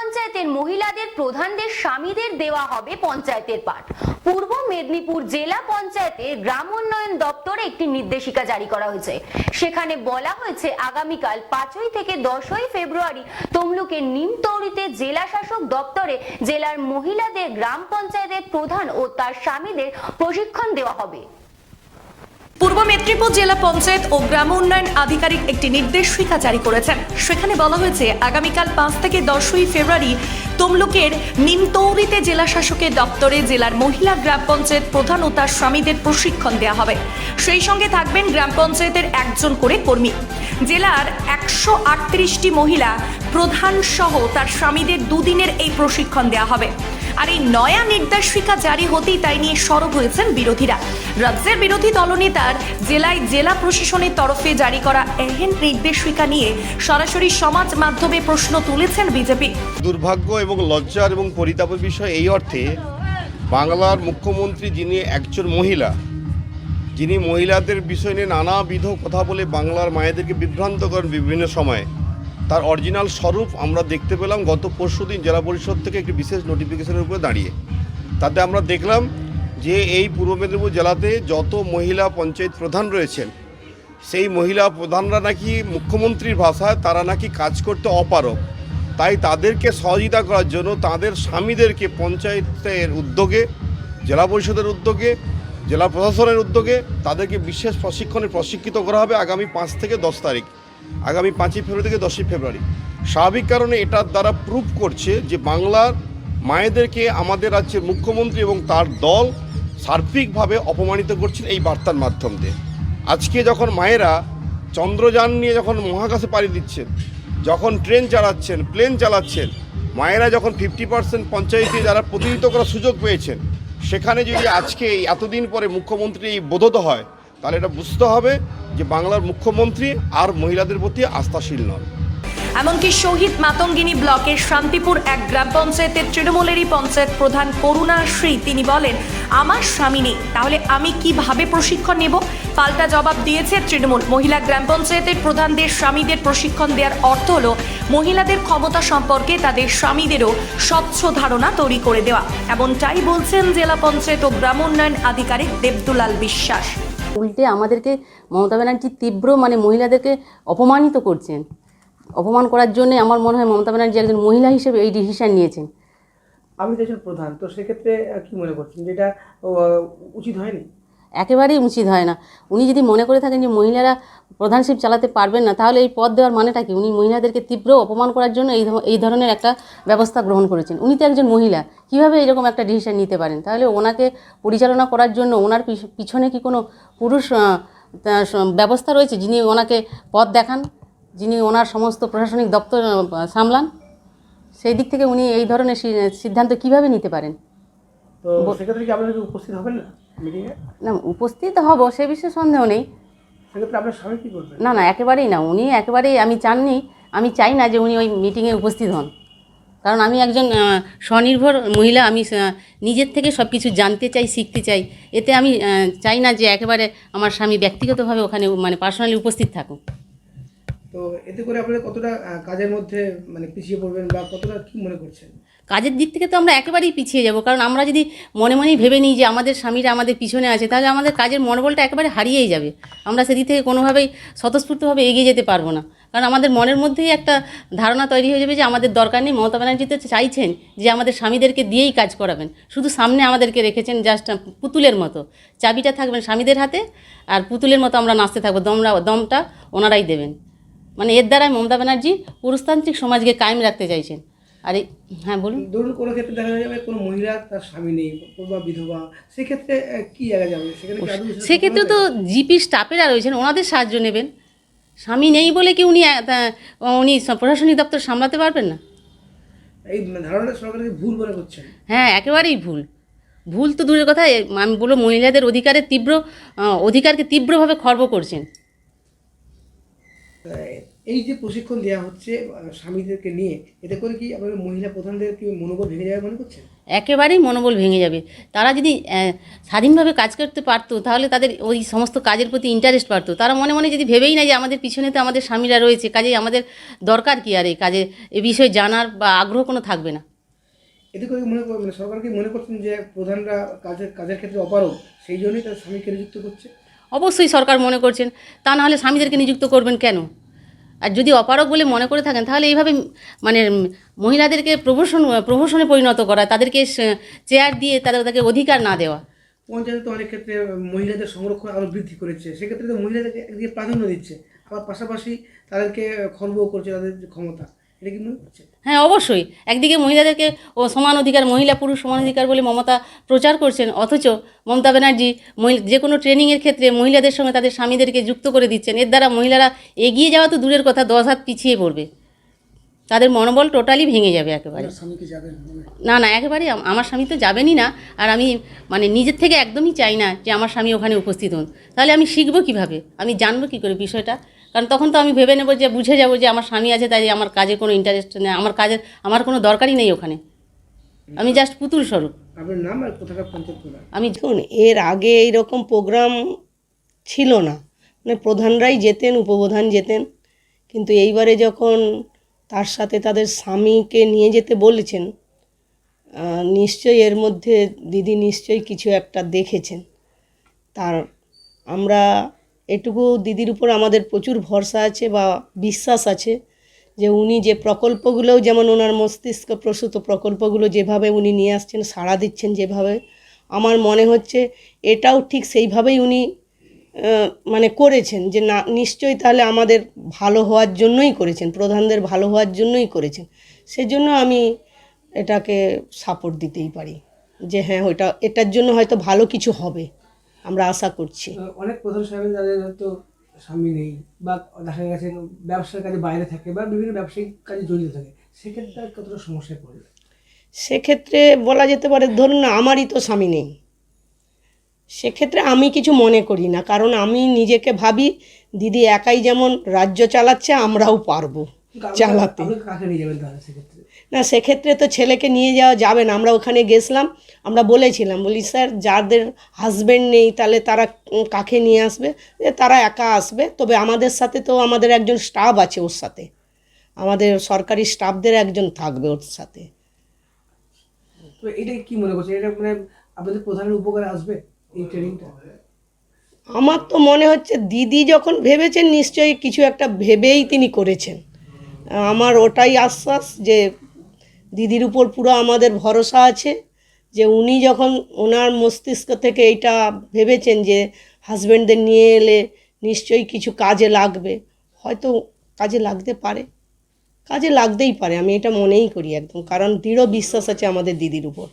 পঞ্চায়েতের মহিলাদের প্রধানদের স্বামীদের দেওয়া হবে পঞ্চায়েতের পাঠ। পূর্ব মেদিনীপুর জেলা পঞ্চায়েতের গ্রাম উন্নয়ন দপ্তরে একটি নির্দেশিকা জারি করা হয়েছে। সেখানে বলা হয়েছে, আগামীকাল পাঁচই থেকে দশই ফেব্রুয়ারি তমলুকের নিমতৌড়িতে জেলা শাসক দপ্তরে জেলার মহিলাদের গ্রাম পঞ্চায়েতের প্রধান ও তার স্বামীদের প্রশিক্ষণ দেওয়া হবে। পূর্ব মেদিনীপুর জেলা পঞ্চায়েত ও গ্রাম উন্নয়ন আধিকারিক একটি নির্দেশিকা জারি করেছেন। সেখানে বলা হয়েছে, আগামীকাল পাঁচ থেকে দশই ফেব্রুয়ারি তমলুকের নিমতৌরিতে জেলা শাসকের দপ্তরে জেলার মহিলা গ্রাম পঞ্চায়েত প্রধান ও তার স্বামীদের প্রশিক্ষণ দেওয়া হবে। সেই সঙ্গে থাকবেন গ্রাম পঞ্চায়েতের একজন করে কর্মী। জেলার একশো আটত্রিশটি মহিলা প্রধান সহ তার স্বামীদের দুদিনের এই প্রশিক্ষণ দেওয়া হবে। আর এই নয়া নির্দেশিকা জারি হতেই তাই নিয়ে সরব হয়েছেন বিরোধীরা। রাজ্যের বিরোধী দলনেতার জেলায় জেলা প্রশাসনের তরফে জারি করা এহেন নির্দেশিকা নিয়ে সরাসরি সমাজ মাধ্যমে প্রশ্ন তুলেছেন বিজেপি। দুর্ভাগ্য এবং লজ্জার এবং পরিতাপের বিষয় এই অর্থে বাংলার মুখ্যমন্ত্রী যিনি একজন মহিলা, যিনি মহিলাদের বিষয় নিয়ে নানাবিধ কথা বলে বাংলার মায়েদেরকে বিভ্রান্ত করেন বিভিন্ন সময়ে। তার অরিজিনাল স্বরূপ আমরা দেখতে পেলাম গত পরশুদিন জেলা পরিষদ থেকে একটি বিশেষ নোটিফিকেশনের উপরে দাঁড়িয়ে। তাতে আমরা দেখলাম যে এই পূর্ব মেদিনীপুর জেলাতে যত মহিলা পঞ্চায়েত প্রধান রয়েছেন, সেই মহিলা প্রধানরা নাকি মুখ্যমন্ত্রীর ভাষায় তারা নাকি কাজ করতে অপারক তাই তাদেরকে সহযোগিতা করার জন্য তাদের স্বামীদেরকে পঞ্চায়েতের উদ্যোগে, জেলা পরিষদের উদ্যোগে, জেলা প্রশাসনের উদ্যোগে তাদেরকে বিশেষ প্রশিক্ষণে প্রশিক্ষিত করা হবে আগামী পাঁচ থেকে দশ তারিখ। আগামী পাঁচই ফেব্রুয়ারি থেকে দশই ফেব্রুয়ারি। স্বাভাবিক কারণে এটার দ্বারা প্রুভ করছে যে বাংলার মায়েদেরকে আমাদের রাজ্যের মুখ্যমন্ত্রী এবং তার দল সার্বিকভাবে অপমানিত করছেন এই বার্তার মাধ্যম দিয়ে। আজকে যখন মায়েরা চন্দ্রযান নিয়ে যখন মহাকাশে পাড়ি দিচ্ছেন, যখন ট্রেন চালাচ্ছেন প্লেন চালাচ্ছেন, মায়েরা যখন ফিফটি পার্সেন্ট পঞ্চায়েতে যারা প্রতিনিধিত্ব করার সুযোগ পেয়েছেন, সেখানে যদি আজকে এতদিন পরে মুখ্যমন্ত্রী বোধত হয় তাহলে এটা বুঝতে হবে যে বাংলার মুখ্যমন্ত্রী আর মহিলাদের প্রতি আস্থাশীল নন। এমনকি শহীদ মাতঙ্গিনী ব্লকের শান্তিপুর এক গ্রাম পঞ্চায়েতের তৃণমূলেরই পঞ্চায়েত প্রধান করুণা শ্রী, তিনি বলেন, আমার স্বামী নেই, তাহলে আমি কীভাবে প্রশিক্ষণ নেব? পাল্টা জবাব দিয়েছে তৃণমূল। মহিলা গ্রাম পঞ্চায়েতের প্রধানদের স্বামীদের প্রশিক্ষণ দেওয়ার অর্থ হল মহিলাদের ক্ষমতা সম্পর্কে তাদের স্বামীদেরও স্বচ্ছ ধারণা তৈরি করে দেওয়া। এমনটাই বলছেন জেলা পঞ্চায়েত ও গ্রাম উন্নয়ন আধিকারিক দেবদুলাল বিশ্বাস। উল্টে আমাদেরকে মমতা ব্যানার্জি তীব্র মানে মহিলাদেরকে অপমানিত করছেন। অপমান করার জন্য আমার মনে হয় মমতা ব্যানার্জি একজন মহিলা হিসেবে এই ডিসিশন নিয়েছেন। আমি তো প্রধান, তো সেক্ষেত্রে কি মনে করছেন? যেটা উচিত হয়নি? একেবারেই উচিত হয় না। উনি যদি মনে করে থাকেন যে মহিলারা প্রধানশিপ চালাতে পারবেন না তাহলে এই পদ দেওয়ার মানেটা কি? উনি মহিলাদেরকে তীব্র অপমান করার জন্য এই এই ধরনের একটা ব্যবস্থা গ্রহণ করেছেন। উনি তো একজন মহিলা কীভাবে এরকম একটা ডিসিশন নিতে পারেন? তাহলে ওনাকে পরিচালনা করার জন্য ওনার পিছ- পিছনে কি কোনো পুরুষ ব্যবস্থা রয়েছে যিনি ওনাকে পদ দেখান যিনি ওনার সমস্ত প্রশাসনিক দপ্তর সামলান? সেই দিক থেকে উনি এই ধরনের সিদ্ধান্ত কীভাবে নিতে পারেন? তো সেক্ষেত্রে কি আপনারা উপস্থিত হবেন না? না উপস্থিত হব সে বিষয়ে সন্দেহ নেই। না না একেবারেই না। উনি একেবারেই আমি চাননি। আমি চাই না যে উনি ওই মিটিংয়ে উপস্থিত হন। কারণ আমি একজন স্বনির্ভর মহিলা আমি নিজের থেকে সব কিছু জানতে চাই শিখতে চাই। এতে আমি চাই না যে একেবারে আমার স্বামী ব্যক্তিগতভাবে ওখানে মানে পার্সোনালি উপস্থিত থাকুক। তো এতে করে আপনারা কতটা কাজের মধ্যে মানে পিছিয়ে পড়বেন বা কতটা কি মনে করছেন? কাজের দিক থেকে তো আমরা একেবারেই পিছিয়ে যাব। কারণ আমরা যদি মনে মনেই ভেবে নিই যে আমাদের স্বামীরা আমাদের পিছনে আছে, তাহলে আমাদের কাজের মনোবলটা একেবারে হারিয়েই যাবে। আমরা সেদিক থেকে কোনোভাবেই স্বতঃস্ফূর্তভাবে এগিয়ে যেতে পারব না। কারণ আমাদের মনের মধ্যেই একটা ধারণা তৈরি হয়ে যাবে যে আমাদের দরকার নেই। মমতা ব্যানার্জি তো চাইছেন যে আমাদের স্বামীদেরকে দিয়েই কাজ করাবেন। শুধু সামনে আমাদেরকে রেখেছেন জাস্ট পুতুলের মতো। চাবিটা থাকবেন স্বামীদের হাতে আর পুতুলের মতো আমরা নাচতে থাকব। দমরা দমটা ওনারাই দেবেন। মানে এর দ্বারাই মমতা ব্যানার্জি পুরুষতান্ত্রিক সমাজকে কায়েম রাখতে চাইছেন। আর হ্যাঁ বলুন। ধরুন কোনো ক্ষেত্রে দেখা যাবে কোনো মহিলা তার স্বামী নেই বা বিধবা সেক্ষেত্রে কি জায়গা যাবে? সেখানে সেক্ষেত্রে তো জিপি স্টাফেরা রয়েছেন ওনাদের সাহায্য নেবেন। স্বামী নেই বলে কি উনি উনি প্রশাসনিক দপ্তর সামলাতে পারবেন না? এই ধারণাটা সরকারকে ভুল মনে করছেন হ্যাঁ একেবারেই ভুল। ভুল তো দূরের কথা আমি বলব মহিলাদের অধিকারের তীব্র অধিকারকে তীব্রভাবে খর্ব করছেন। এই যে প্রশিক্ষণ দেওয়া হচ্ছে স্বামীদেরকে নিয়ে এতে করে কি আপনাদের মহিলা প্রধানদের কি মনোবল ভেঙে যাবে মনে করছেন? একেবারেই মনোবল ভেঙে যাবে। তারা যদি স্বাধীনভাবে কাজ করতে পারতো তাহলে তাদের ওই সমস্ত কাজের প্রতি ইন্টারেস্ট পারতো তারা মনে মনে যদি ভেবেই না যে আমাদের পিছনে তো আমাদের স্বামীরা রয়েছে কাজেই আমাদের দরকার কি আর এই কাজে এ বিষয়ে জানার বা আগ্রহ কোনো থাকবে না। এতে করে মনে মানে সরকার কি মনে করছেন যে প্রধানরা কাজের কাজের ক্ষেত্রে অপারগ সেই জন্যই তার স্বামীকে নিযুক্ত করছে? অবশ্যই সরকার মনে করছেন। তা নাহলে স্বামীদেরকে নিযুক্ত করবেন কেন? আর যদি অপারক বলে মনে করে থাকেন, তাহলে এইভাবে মানে মহিলাদেরকে প্রভূষণ প্রভূষণে পরিণত করা, তাদেরকে চেয়ার দিয়ে তাদের তাকে অধিকার না দেওয়া। পঞ্চায়েত তো অনেক ক্ষেত্রে মহিলাদের সংরক্ষণ আরও বৃদ্ধি করেছে। সেক্ষেত্রে তো মহিলাদেরকে একদিকে প্রাধান্য দিচ্ছে, আবার পাশাপাশি তাদেরকে খর্ব করছে তাদের ক্ষমতা। হ্যাঁ অবশ্যই। একদিকে মহিলাদেরকে ও সমান অধিকার মহিলা পুরুষ সমান অধিকার বলে মমতা প্রচার করছেন অথচ মমতা ব্যানার্জি যে কোনো ট্রেনিংয়ের ক্ষেত্রে মহিলাদের সঙ্গে তাদের স্বামীদেরকে যুক্ত করে দিচ্ছেন। এর দ্বারা মহিলারা এগিয়ে যাওয়া তো দূরের কথা দশ হাত পিছিয়ে পড়বে। তাদের মনোবল টোটালি ভেঙে যাবে একেবারে। না না একেবারে আমার স্বামী তো যাবেনই না। আর আমি মানে নিজের থেকে একদমই চাই না যে আমার স্বামী ওখানে উপস্থিত হন তাহলে আমি শিখব কীভাবে? আমি জানব কী করে বিষয়টা? কারণ তখন তো আমি ভেবে নেব যে বুঝে যাব যে আমার স্বামী আছে তাই আমার কাজে কোনো ইন্টারেস্ট নেই আমার কাজের আমার কোনো দরকারই নেই ওখানে। আমি জাস্ট পুতুল স্বরূপ। আমি দেখুন এর আগে এইরকম প্রোগ্রাম ছিল না। মানে প্রধানরাই যেতেন উপপ্রধান যেতেন। কিন্তু এইবারে যখন তার সাথে তাদের স্বামীকে নিয়ে যেতে বলেছেন নিশ্চয়ই এর মধ্যে দিদি নিশ্চয়ই কিছু একটা দেখেছেন। তার আমরা এটুকু দিদির উপর আমাদের প্রচুর ভরসা আছে বা বিশ্বাস আছে যে উনি যে প্রকল্পগুলোও যেমন ওনার মস্তিষ্ক প্রসূত প্রকল্পগুলো যেভাবে উনি নিয়ে আসছেন, সাড়া দিচ্ছেন যেভাবে, আমার মনে হচ্ছে এটাও ঠিক সেইভাবেই উনি মানে করেছেন যে না, নিশ্চয়ই তাহলে আমাদের ভালো হওয়ার জন্যই করেছেন, প্রধানদের ভালো হওয়ার জন্যই করেছেন। সেজন্য আমি এটাকে সাপোর্ট দিতেই পারি যে হ্যাঁ ওটা এটার জন্য হয়তো ভালো কিছু হবে। আমরা আশা করছি। অনেক প্রধান সাহেব যাদের হয়তো স্বামী নেই বা দেখা গেছে ব্যবসার কাজে বাইরে থাকে বা বিভিন্ন ব্যবসায়িক কাজে জড়িত থাকে সেক্ষেত্রে কতটা সমস্যায় পড়বে? সেক্ষেত্রে বলা যেতে পারে ধরুন আমারই তো স্বামী নেই। সেক্ষেত্রে আমি কিছু মনে করি না কারণ আমি নিজেকে ভাবি দিদি একাই যেমন রাজ্য চালাচ্ছে আমরাও পারব চালাতে। কাকে নিয়ে যাবেন তাহলে সেক্ষেত্রে? না সেক্ষেত্রে তো ছেলেকে নিয়ে যাওয়া যাবে না। আমরা ওখানে গেছিলাম আমরা বলেছিলাম বলি স্যার যাদের হাজবেন্ড নেই তাহলে তারা কাকে নিয়ে আসবে? তারা একা আসবে তবে আমাদের সাথে তো আমাদের একজন স্টাফ আছে ওর সাথে। আমাদের সরকারি স্টাফদের একজন থাকবে ওর সাথে। তো এটা কি মনে করছেন? এটা মানে আপনাদের প্রধানের উপকারে আসবে এই ট্রেনিংটা আমার তো মনে হচ্ছে দিদি যখন ভেবেছেন নিশ্চয়ই কিছু একটা ভেবেই তিনি করেছেন। আমার ওটাই আশ্বাস যে দিদির উপর পুরো আমাদের ভরসা আছে যে উনি যখন ওনার মস্তিষ্ক থেকে এইটা ভেবেছেন যে হাজব্যান্ডদের নিয়ে এলে নিশ্চয়ই কিছু কাজে লাগবে, হয়তো কাজে লাগতে পারে। কাজে লাগতেই পারে, আমি এটা মনেই করি একদম, কারণ দৃঢ় বিশ্বাস আছে আমাদের দিদির উপর।